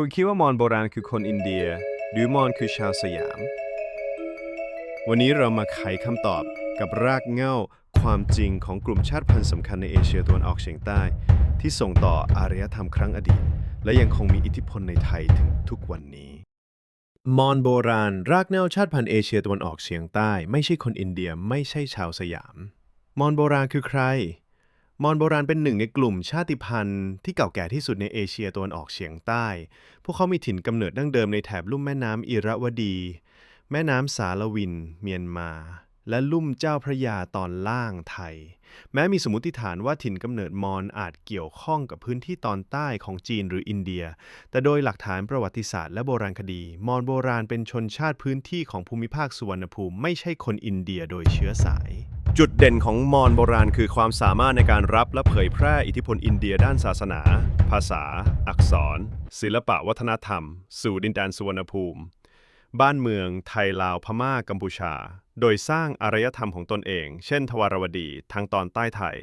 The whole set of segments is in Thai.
คุณคิดว่ามอญโบราณคือคนอินเดีย หรือมอญคือชาวสยาม วันนี้เรามาไขคำตอบกับรากเหง้าความจริงของกลุ่มชาติพันธุ์สำคัญในเอเชียตะวันออกเฉียงใต้ ที่ส่งต่ออารยธรรมครั้งอดีต และยังคงมีอิทธิพลในไทยถึงทุกวันนี้ มอญโบราณ รากเหง้าชาติพันธุ์เอเชียตะวันออกเฉียงใต้ ไม่ใช่คนอินเดียไม่ใช่ชาวสยาม มอญโบราณคือใคร มอญโบราณเป็นหนึ่งในกลุ่มชาติพันธุ์ที่เก่าแก่ที่สุดในเอเชียตะวันออกเฉียงใต้ พวกเขามีถิ่นกำเนิดดั้งเดิมในแถบลุ่มแม่น้ำอิระวดี แม่น้ำสารวิน เมียนมา และลุ่มเจ้าพระยาตอนล่างไทย แม้มีสมมติฐานว่าถิ่นกำเนิดมอญอาจเกี่ยวข้องกับพื้นที่ตอนใต้ของจีนหรืออินเดีย แต่โดยหลักฐานประวัติศาสตร์และโบราณคดี มอญโบราณเป็นชนชาติพื้นที่ของภูมิภาคสุวรรณภูมิไม่ใช่คนอินเดียโดยเชื้อสาย จุดเด่นของมอญโบราณคือความสามารถในการรับและเผยแพร่อิทธิพลอินเดียด้านศาสนา ภาษา อักษร ศิลปะวัฒนธรรม สู่ดินแดนสุวรรณภูมิ บ้านเมืองไทยลาวพม่ากัมพูชา โดยสร้างอารยธรรมของตนเอง เช่น ทวารวดีทางตอนใต้ไทย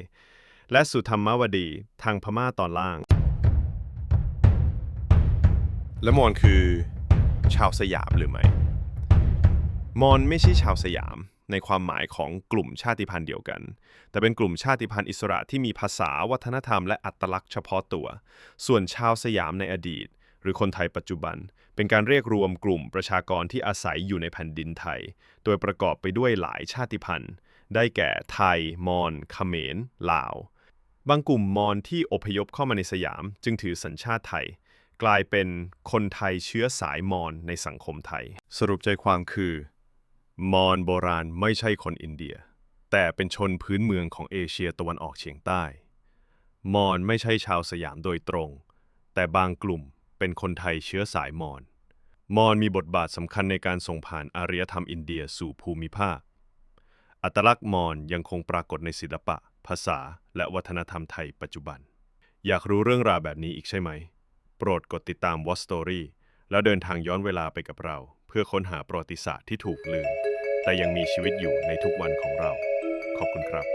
และสุธรรมวดีทางพม่าตอนล่าง และมอญคือ ชาวสยามหรือไม่มอญไม่ใช่ชาวสยาม ในความหมายของกลุ่มชาติพันธุ์เดียวกัน แต่เป็นกลุ่มชาติพันธุ์อิสระที่มีภาษาวัฒนธรรมและอัตลักษณ์เฉพาะตัว ส่วนชาวสยามในอดีต หรือคนไทยปัจจุบัน เป็นการเรียกรวมกลุ่มประชากรที่อาศัยอยู่ในแผ่นดินไทย โดยประกอบไปด้วยหลายชาติพันธุ์ ได้แก่ไทย มอญเขมร ลาว บางกลุ่มมอญที่อพยพเข้ามาในสยาม จึงถือสัญชาติไทยกลายเป็นคนไทยเชื้อสายมอญในสังคมไทย สรุปใจความคือ มอญโบราณไม่ใช่คนอินเดีย แต่เป็นชนพื้นเมืองของเอเชียตะวันออกเฉียงใต้ มอญไม่ใช่ชาวสยามโดยตรง แต่บางกลุ่มเป็นคนไทยเชื้อสายมอญ มอญมีบทบาทสำคัญในการส่งผ่านอารยธรรมอินเดียสู่ภูมิภาค อัตลักษณ์มอญยังคงปรากฏในศิลปะ ภาษา และวัฒนธรรมไทยปัจจุบัน อยากรู้เรื่องราวแบบนี้อีกใช่ไหม โปรดกดติดตาม Watch Story แล้วเดินทางย้อนเวลาไปกับเรา พื่อค้นหาประวัติศาสตร์ที่ถูกลืม แต่ยังมีชีวิตอยู่ในทุกวันของเรา ขอบคุณครับ